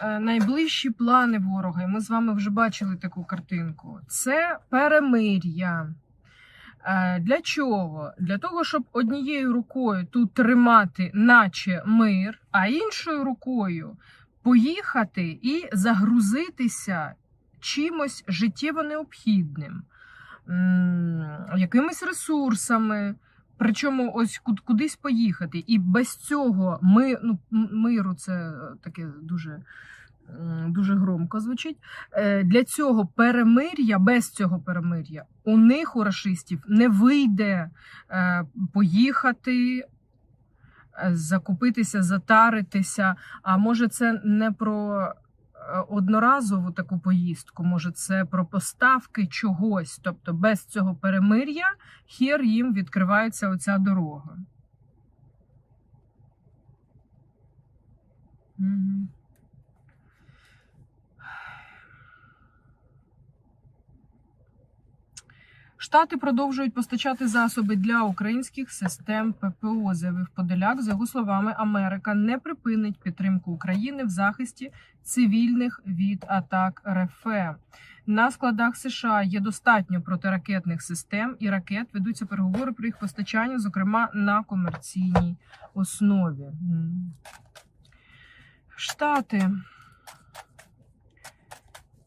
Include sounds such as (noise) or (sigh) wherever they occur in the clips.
е, найближчі плани ворога, і ми з вами вже бачили таку картинку. Це перемир'я. Е, Для чого? Для того, щоб однією рукою тут тримати, наче мир, а іншою рукою поїхати і загрузитися чимось життєво необхідним, якимись ресурсами. Причому ось куд- кудись поїхати. І без цього ми, ну, миру це е, таке дуже, дуже громко звучить. Е, Для цього перемир'я, без цього перемир'я, у них, у рашистів, не вийде е, поїхати, закупитися, затаритися. А може, це не про одноразову таку поїздку, може, це про поставки чогось. Тобто без цього перемир'я хір їм відкривається оця дорога. Мгм. Штати продовжують постачати засоби для українських систем ППО, заявив Подоляк. За його словами, Америка не припинить підтримку України в захисті цивільних від атак РФ. На складах США є достатньо протиракетних систем і ракет. Ведуться переговори про їх постачання, зокрема на комерційній основі. Штати.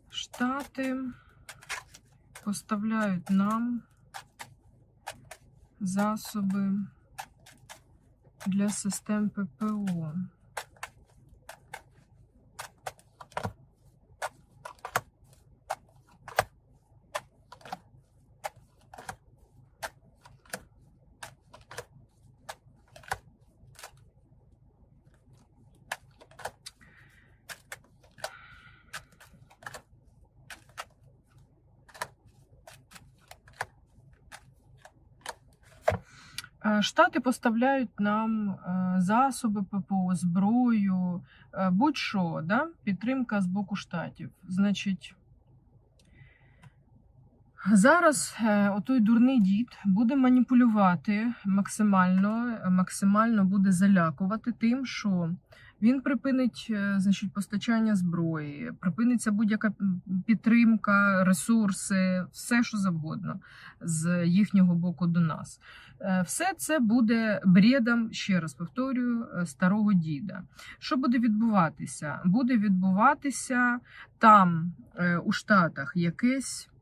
Штати поставляють нам засоби для систем ППО. Штати поставляють нам е, засоби ППО, зброю, е, будь-що, да? підтримка з боку штатів. Значить, зараз е, отой дурний дід буде маніпулювати максимально, максимально буде залякувати тим, що він припинить е, значить, постачання зброї, припиниться будь-яка підтримка, ресурси, все що завгодно з їхнього боку до нас. Е, Все це буде бредом, ще раз повторюю, е, старого діда. Що буде відбуватися? Буде відбуватися там, е, у Штатах, якесь е, е,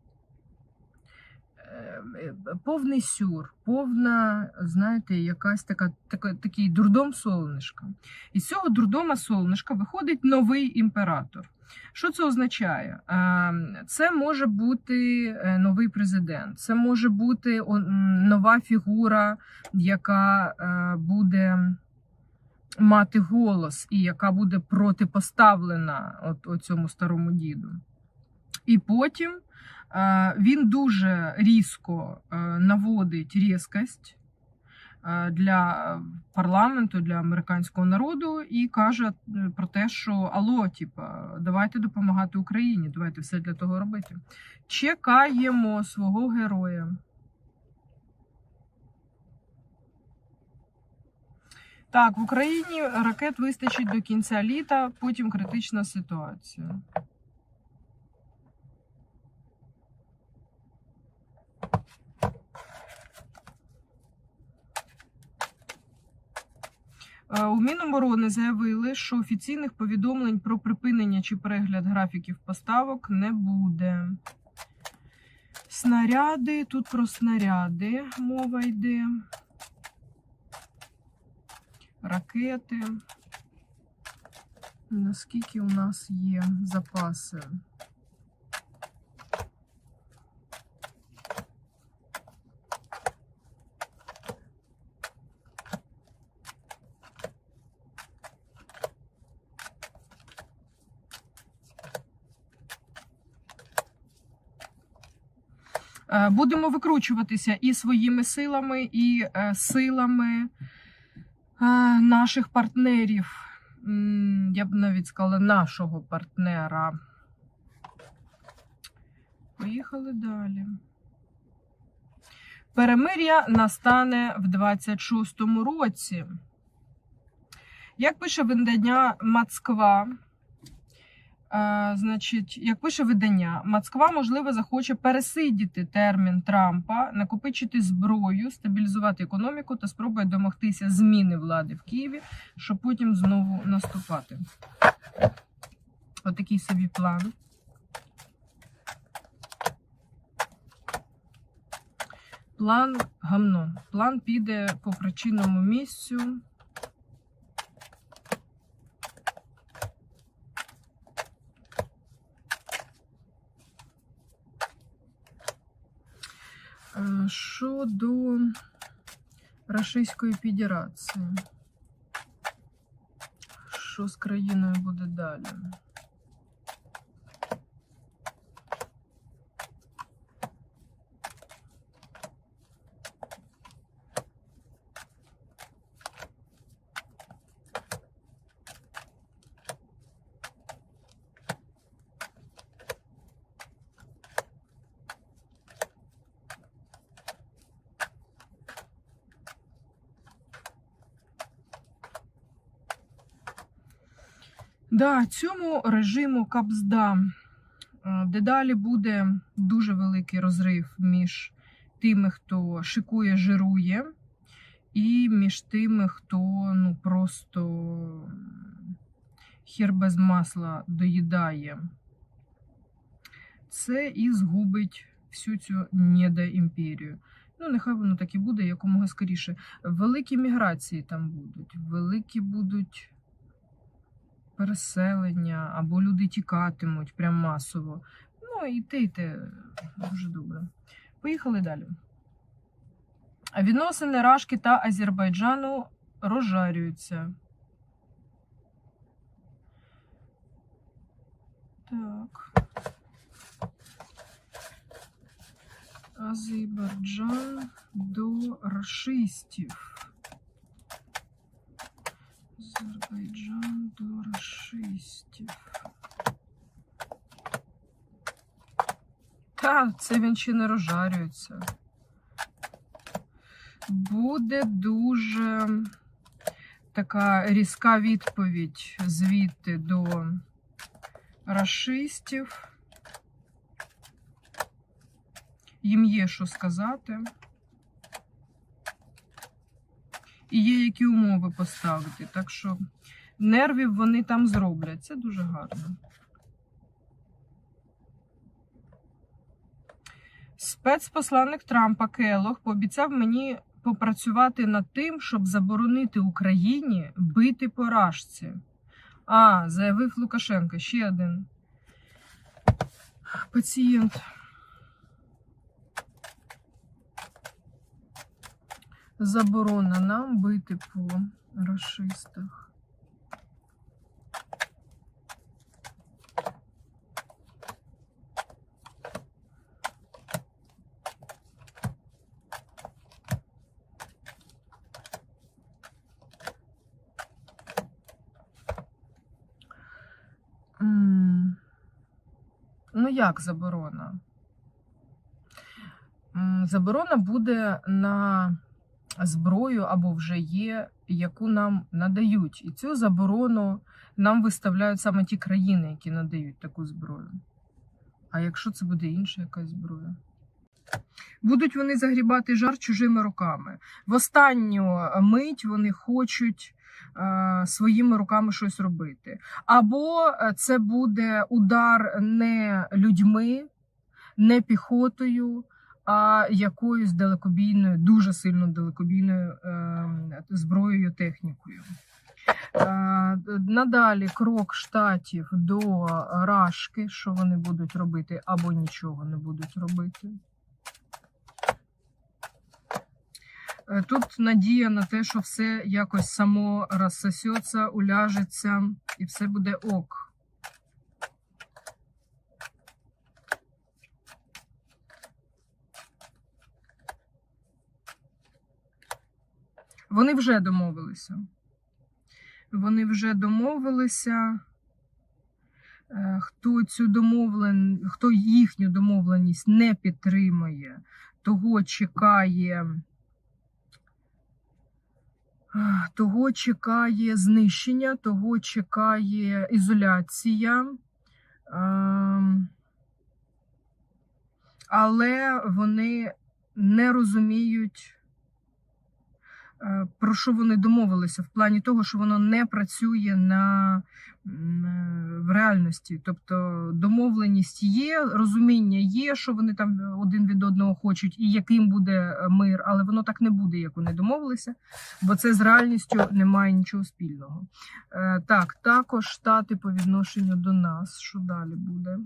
повний сюр, повна, знаєте, якась така, така такий дурдом солнишка. І з цього дурдома солнишка виходить новий імператор. Що це означає? Е, Це може бути е, новий президент, це може бути нова фігура, яка е, буде мати голос і яка буде протипоставлена от, цьому старому діду. І потім е, він дуже різко е, наводить різкость е, для парламенту, для американського народу і каже е, про те, що алло, типа, давайте допомагати Україні, давайте все для того робити. Чекаємо свого героя. Так, в Україні ракет вистачить до кінця літа, потім критична ситуація. У Міноборони заявили, що офіційних повідомлень про припинення чи перегляд графіків поставок не буде. Снаряди, тут про снаряди мова йде. Ракети. Наскільки у нас є запаси? Будемо викручуватися і своїми силами, і е, силами е, наших партнерів. Я б навіть сказала, нашого партнера. Поїхали далі. Перемир'я настане в 26-му році. Як пише видання Москва, Е, значить, як пише видання, Москва, можливо, захоче пересидіти термін Трампа, накопичити зброю, стабілізувати економіку та спробує домогтися зміни влади в Києві, щоб потім знову наступати. Отакий собі план. План гамно. План піде по причинному місцю. Е, Щодо Російської Федерації. Що з країною буде далі? Да, цьому режиму капзда. Е, Дедалі буде дуже великий розрив між тими, хто шикує, жирує, і між тими, хто ну просто хір без масла доїдає. Це і згубить всю цю недоімперію. Ну, нехай воно так і буде якомога скоріше. Великі міграції там будуть, великі будуть переселення, або люди тікатимуть прям масово. Ну, і те, і те дуже добре. Поїхали далі. Відносини Рашки та Азербайджану розжарюються. Так. Азербайджан до рашистів. Азербайджан до рашистів. Та, це він ще не розжарюється. Буде дуже така різка відповідь звідти до рашистів. Їм є що сказати. І є які умови поставити. Так що нервів вони там зроблять. Це дуже гарно. Спецпосланник Трампа Келох пообіцяв мені попрацювати над тим, щоб заборонити Україні бити по рашці. А, заявив Лукашенко. Ще один пацієнт. Заборона нам бити по расистах. Ну, як заборона? Заборона буде на зброю або вже є, яку нам надають. І цю заборону нам виставляють саме ті країни, які надають таку зброю. А якщо це буде інша якась зброя? Будуть вони загрібати жар чужими руками. В останню мить вони хочуть е, своїми руками щось робити. Або е, це буде удар не людьми, не піхотою, а якоюсь далекобійною, дуже сильно далекобійною е, зброєю, технікою. Е, надалі крок штатів до рашки, що вони будуть робити, або нічого не будуть робити. Е, Тут надія на те, що все якось само розсосеться, уляжеться і все буде ок. Вони вже домовилися. Вони вже домовилися. Е, Хто цю домовлен... хто їхню домовленість не підтримує, того чекає. е, Того чекає знищення, того чекає ізоляція, Ем, але вони не розуміють, про що вони домовилися, в плані того, що воно не працює на, е, в реальності. Тобто домовленість є, розуміння є, що вони там один від одного хочуть, і яким буде е, мир, але воно так не буде, як вони домовилися, бо це з реальністю не має нічого спільного. Е, Так, також штати по відношенню до нас. Що далі буде?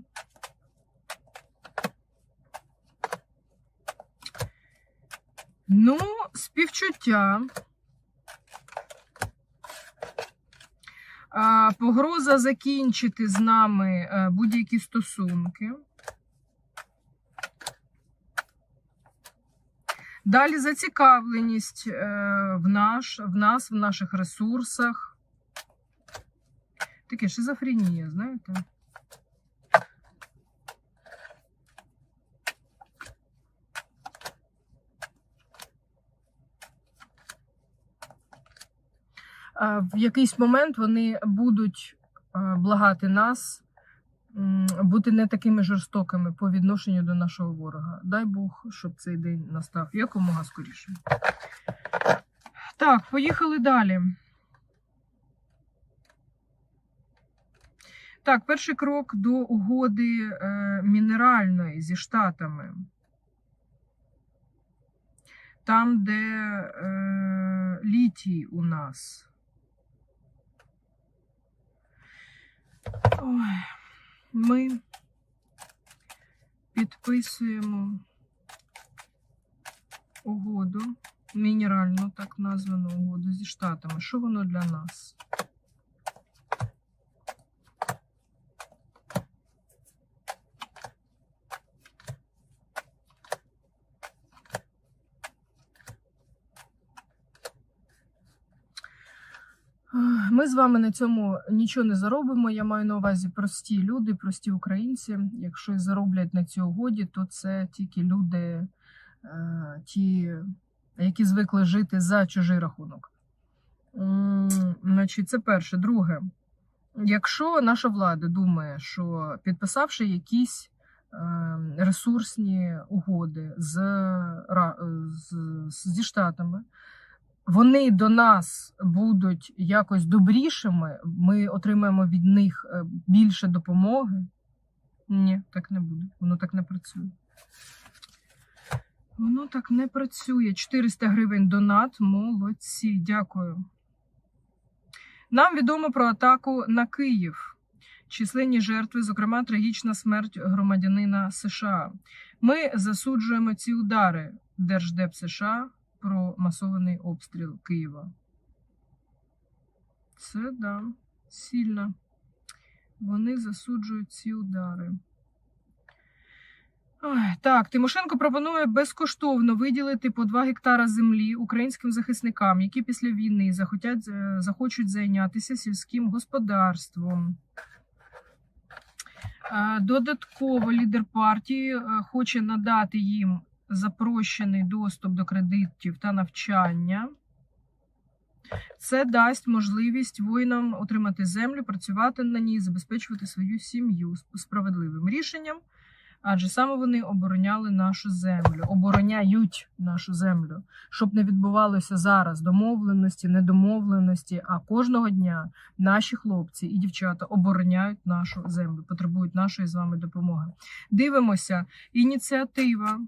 Ну, співчуття. Погроза закінчити з нами е, будь-які стосунки. Далі зацікавленість е, в, наш, в нас, в наших ресурсах. Таке шизофренія, знаєте? В якийсь момент вони будуть е, благати нас бути не такими жорстокими по відношенню до нашого ворога. Дай Бог, щоб цей день настав якомога скоріше. Так, поїхали далі. Так, перший крок до угоди е, мінеральної зі Штатами. Там, де е, літій у нас. Ой, ми підписуємо угоду, мінеральну так названу угоду зі Штатами. Що воно для нас? Ми з вами на цьому нічого не заробимо. Я маю на увазі прості люди, прості українці. Якщо і зароблять на цій угоді, то це тільки люди, е, ті, які звикли жити за чужий рахунок. Значить, це перше. Друге, якщо наша влада думає, що підписавши якісь е, ресурсні угоди з, з, зі Штатами, вони до нас будуть якось добрішими, ми отримаємо від них е, більше допомоги. Ні, так не буде. Воно так не працює. Воно так не працює. 400 гривень донат. Молодці. Дякую. Нам відомо про атаку на Київ. Численні жертви, зокрема, трагічна смерть громадянина США. Ми засуджуємо ці удари Держдеп США про масований обстріл Києва. Це да, сильно. Вони засуджують ці удари. Так, Тимошенко пропонує безкоштовно виділити по 2 гектара землі українським захисникам, які після війни захотять, е, захочуть зайнятися сільським господарством. Е, Додатково лідер партії е, хоче надати їм запрощений доступ до кредитів та навчання. Це дасть можливість воїнам отримати землю, працювати на ній, забезпечувати свою сім'ю справедливим рішенням, адже саме вони обороняли нашу землю, обороняють нашу землю, щоб не відбувалося зараз домовленості, недомовленості. А кожного дня наші хлопці і дівчата обороняють нашу землю, потребують нашої з вами допомоги. Дивимося, ініціатива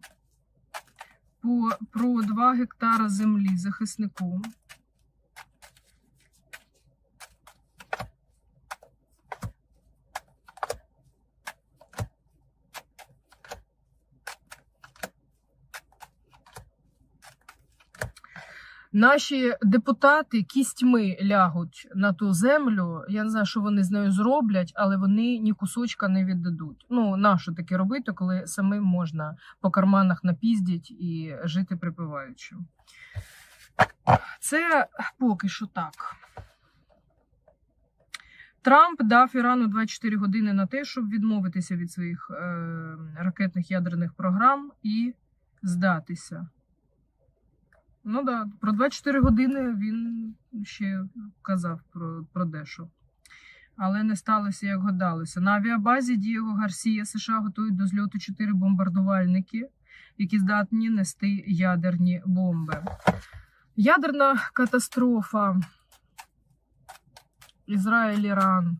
по, про 2 гектара землі захиснику. Наші депутати кістьми лягуть на ту землю. Я не знаю, що вони з нею зроблять, але вони ні кусочка не віддадуть. Ну, нащо таке робити, коли самим можна по карманах напіздіть і жити припиваючи. Це поки що так. Трамп дав Ірану 24 години на те, щоб відмовитися від своїх е, ракетних ядерних програм і здатися. Ну так, да, про 24 години він ще казав про, про дещо. але не сталося, як гадалося. На авіабазі Дієго Гарсія США готують до зльоту чотири бомбардувальники, які здатні нести ядерні бомби. Ядерна катастрофа. Ізраїль, Іран.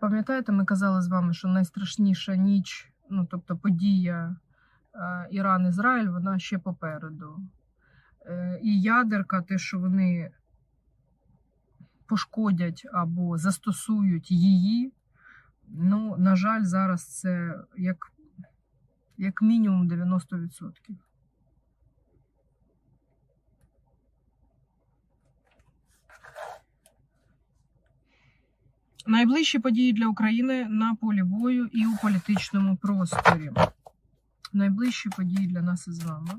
Пам'ятаєте, ми казали з вами, що найстрашніша ніч, ну тобто подія е, Іран-Ізраїль, вона ще попереду. Е, І ядерка, те, що вони пошкодять або застосують її, ну, на жаль, зараз це як, як мінімум 90%. Найближчі події для України на полі бою і у політичному просторі. Найближчі події для нас із вами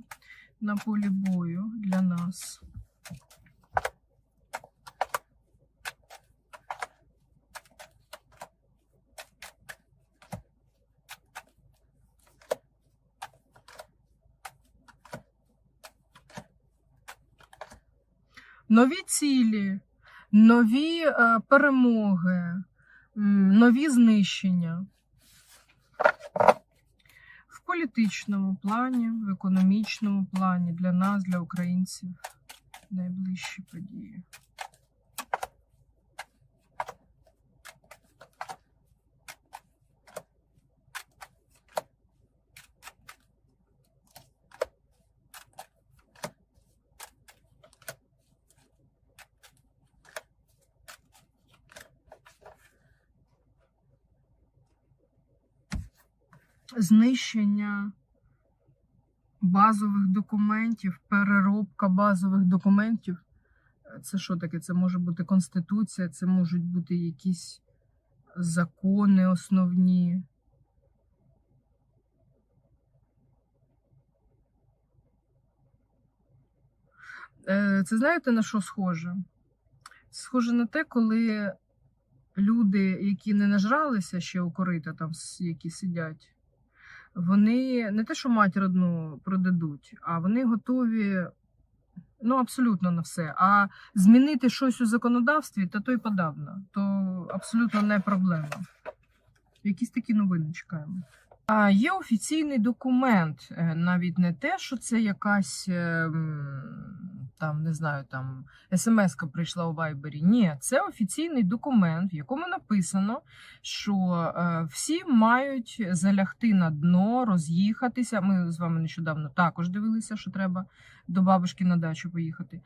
на полі бою для нас. Нові цілі, нові е, перемоги, нові знищення. В політичному плані, в економічному плані для нас, для українців, найближчі події. Знищення базових документів, переробка базових документів. Це що таке? Це може бути конституція, це можуть бути якісь закони основні. Е, Це знаєте на що схоже? Схоже на те, коли люди, які не нажралися ще у корита, там які сидять, вони не те, що мать родну продадуть, а вони готові ну, абсолютно на все. А змінити щось у законодавстві, та то й подавно, то абсолютно не проблема. Якісь такі новини чекаємо. А є офіційний документ, е, навіть не те, що це якась е, там, не знаю, там смс-ка прийшла у Вайбері. Ні, це офіційний документ, в якому написано, що е, всі мають залягти на дно, роз'їхатися. Ми з вами нещодавно також дивилися, що треба до бабушки на дачу поїхати.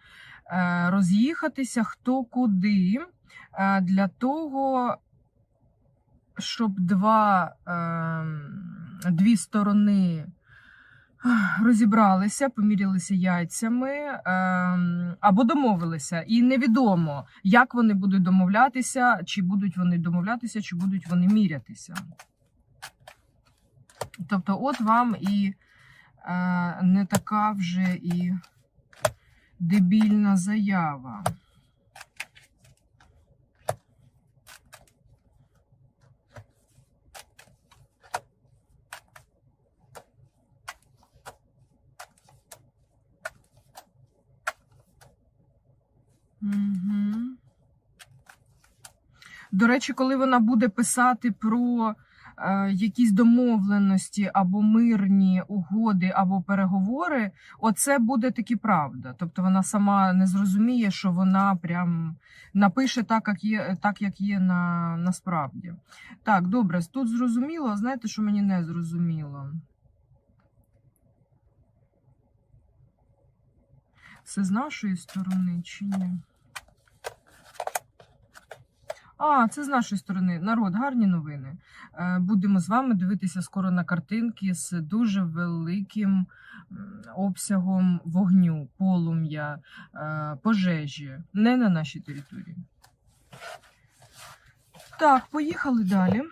Е, роз'їхатися хто куди для того, щоб два, е, дві сторони розібралися, помірялися яйцями е, або домовилися. І невідомо, як вони будуть домовлятися, чи будуть вони домовлятися, чи будуть вони мірятися. Тобто, от вам і е, не така вже і дебільна заява. Угу. До речі, коли вона буде писати про е, якісь домовленості або мирні угоди, або переговори, оце буде таки правда. Тобто вона сама не зрозуміє, що вона прям напише так, як є, так, як є на, насправді. Так, добре, тут зрозуміло, знаєте, що мені не зрозуміло? Це з нашої сторони чи ні? А, це з нашої сторони. Народ, гарні новини. Е, Будемо з вами дивитися скоро на картинки з дуже великим обсягом вогню, полум'я, е, пожежі. Не на нашій території. Так, поїхали далі.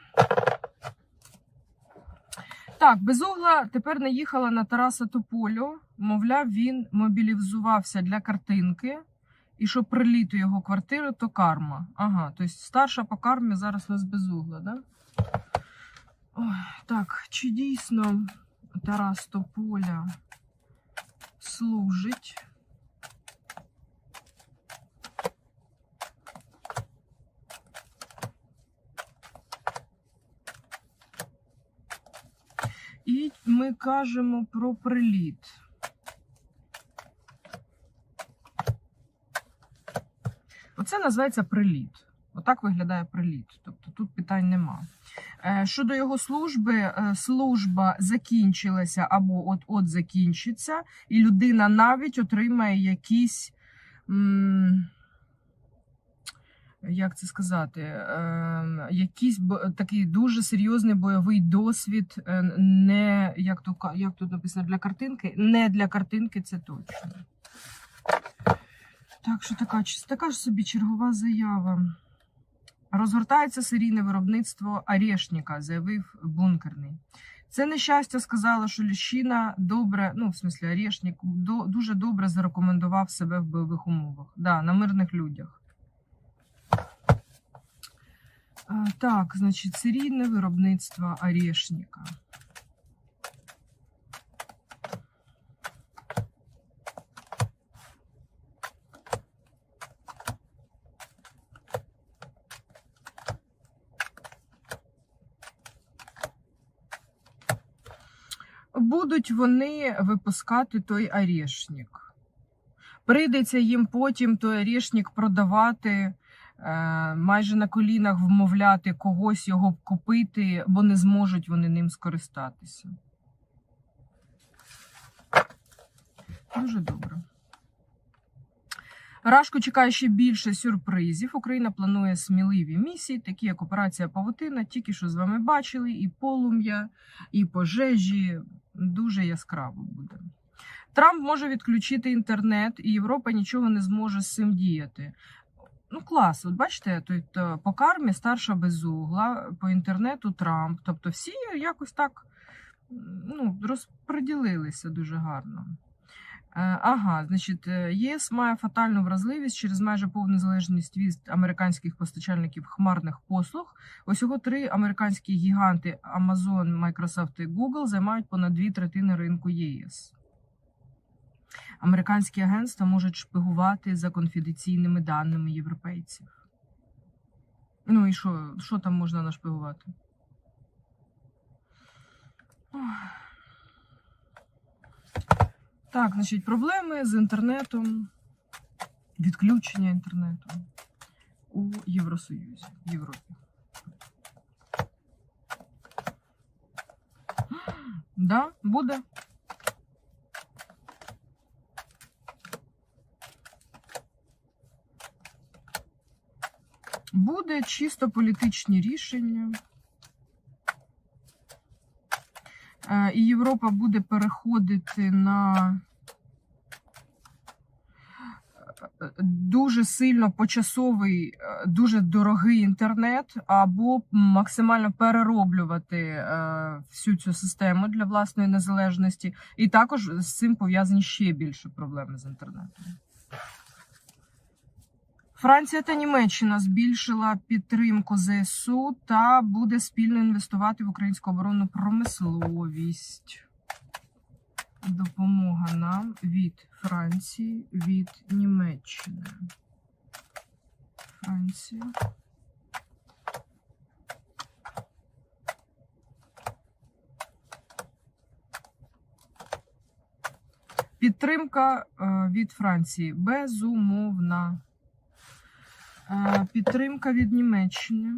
Так, безугла тепер наїхала на Тараса Тополю. Мовляв, він мобілізувався для картинки. І що приліт у його квартиру, то карма. Ага, тобто старша по кармі зараз у нас безугла, да? Ой, так, чи дійсно Тарас Тополя служить? І ми кажемо про приліт. Оце називається приліт. Отак виглядає приліт. Тобто тут питань нема. Е, Щодо його служби, е, служба закінчилася або от-от закінчиться, і людина навіть отримає якісь. Як це сказати, е, якийсь такий дуже серйозний бойовий досвід, е, не як то як тут написано для картинки, не для картинки, це точно. Так що така, така ж собі чергова заява. Розгортається серійне виробництво Орешника, заявив бункерний. Це нещастя сказала, що Ліщина добре, ну в смислі Орешник, до, дуже добре зарекомендував себе в бойових умовах. Да, на мирних людях. А, так, значить, серійне виробництво Орешника. Будуть вони випускати той орешник. Прийдеться їм потім той орешник продавати, майже на колінах вмовляти когось його купити, бо не зможуть вони ним скористатися. Дуже добре. Рашку чекає ще більше сюрпризів. Україна планує сміливі місії, такі як операція Павутина, тільки що з вами бачили, і полум'я, і пожежі. Дуже яскраво буде. Трамп може відключити інтернет, і Європа нічого не зможе з цим діяти. Ну, клас, от бачите, тут по кармі старша безугла, по інтернету Трамп. Тобто всі якось так ну, розподілилися дуже гарно. Е, Ага, значить, е, ЄС має фатальну вразливість через майже повну залежність від американських постачальників хмарних послуг. Усього три американські гіганти Amazon, Microsoft і Google займають понад дві третини ринку ЄС. Американські агентства можуть шпигувати за конфіденційними даними європейців. Ну і що, що там можна нашпигувати? Так, значить, проблеми з інтернетом, відключення інтернету у Євросоюзі, в Європі. (gasps) Да, буде. Буде чисто політичні рішення. Е, І Європа буде переходити на е, дуже сильно почасовий, е, дуже дорогий інтернет, або максимально перероблювати всю цю систему для власної незалежності. І також з цим пов'язані ще більше проблеми з інтернетом. Франція та Німеччина збільшила підтримку ЗСУ та буде спільно інвестувати в українську оборонну промисловість. Допомога нам від Франції, від Німеччини. Франція. Підтримка е, від Франції безумовна. Підтримка від Німеччини.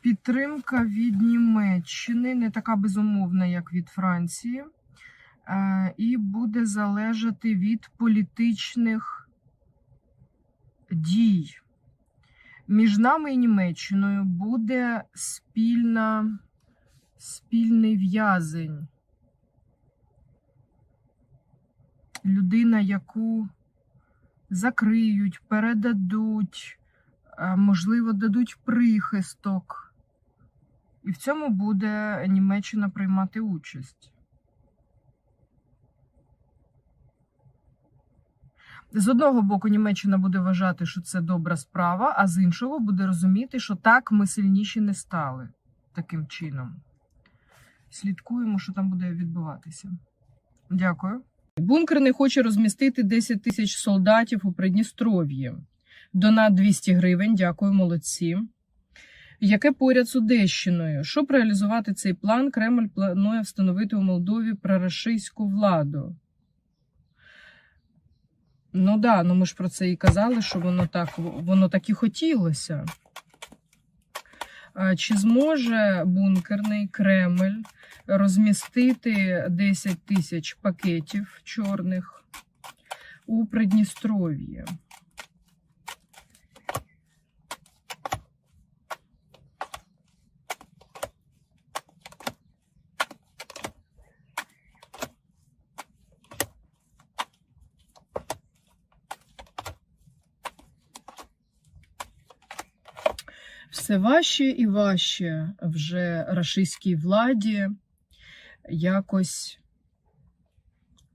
Підтримка від Німеччини не така безумовна, як від Франції, е, і буде залежати від політичних дій. Між нами і Німеччиною буде спільна, спільний в'язень. Людина, яку закриють, передадуть, е, можливо, дадуть прихисток. І в цьому буде Німеччина приймати участь. З одного боку, Німеччина буде вважати, що це добра справа, а з іншого буде розуміти, що так ми сильніші не стали таким чином. Слідкуємо, що там буде відбуватися. Дякую. Бункер не хоче розмістити 10 тисяч солдатів у Придністров'ї. Донат 200 гривень. Дякую, молодці. Яке поряд з Одещиною? Щоб реалізувати цей план, Кремль планує встановити у Молдові прорашистську владу. Ну да, ну ми ж про це і казали, що воно так, воно так і хотілося. Чи зможе бункерний Кремль розмістити 10 тисяч пакетів чорних у Придністров'ї? Все важче і важче вже рашистській владі якось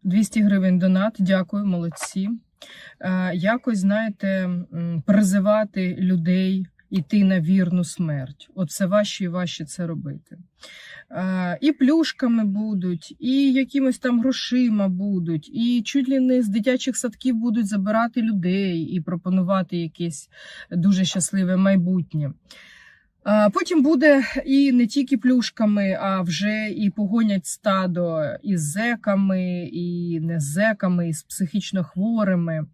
200 гривень донат, дякую, молодці. Е, Якось, знаєте, призивати людей йти на вірну смерть. От все важче і важче це робити. І плюшками будуть, і якимось там грошима будуть, і чуть ли не з дитячих садків будуть забирати людей і пропонувати якесь дуже щасливе майбутнє. Потім буде і не тільки плюшками, а вже і погонять стадо із зеками, і не з зеками, і з психічно хворими.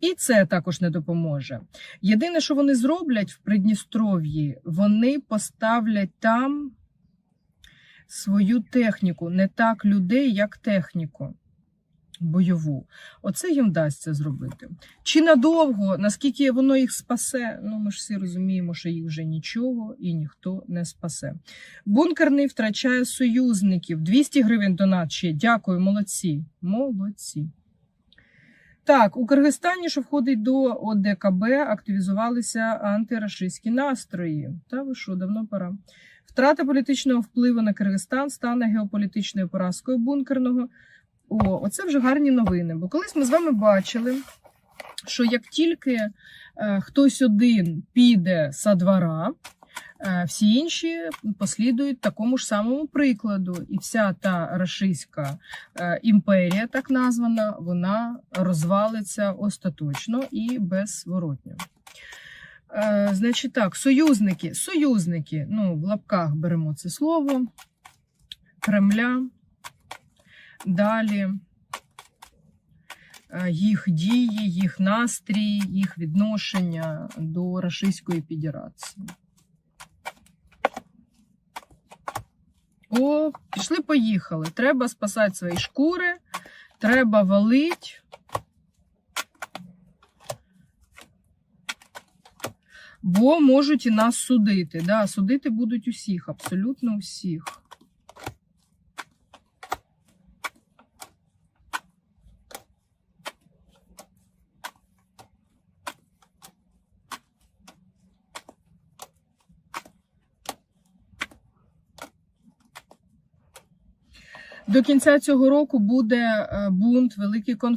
І це також не допоможе. Єдине, що вони зроблять в Придністров'ї, вони поставлять там свою техніку, не так людей, як техніку бойову. Оце їм вдасться зробити. Чи надовго, наскільки воно їх спасе? Ну, ми ж всі розуміємо, що їх вже нічого і ніхто не спасе. Бункерний втрачає союзників. 200 гривень донат ще. Дякую, молодці. Молодці. Так, у Киргизстані, що входить до ОДКБ, активізувалися антирашистські настрої. Та ви що, давно пора. Втрата політичного впливу на Киргизстан стане геополітичною поразкою бункерного. О, оце вже гарні новини. Бо колись ми з вами бачили, що як тільки е, хтось один піде са двора, всі інші послідують такому ж самому прикладу. І вся та рашистська е, імперія, так названа, вона розвалиться остаточно і беззворотньо. Е, значить так, союзники, союзники, ну, в лапках беремо це слово, Кремля. Далі е, їх дії, їх настрій, їх відношення до Рашистської Федерації. О, пішли, поїхали. Треба спасати свої шкури, треба валить. Бо можуть і нас судити. Да, судити будуть усіх, абсолютно усіх. До кінця цього року буде е, бунт, великий конфлікт.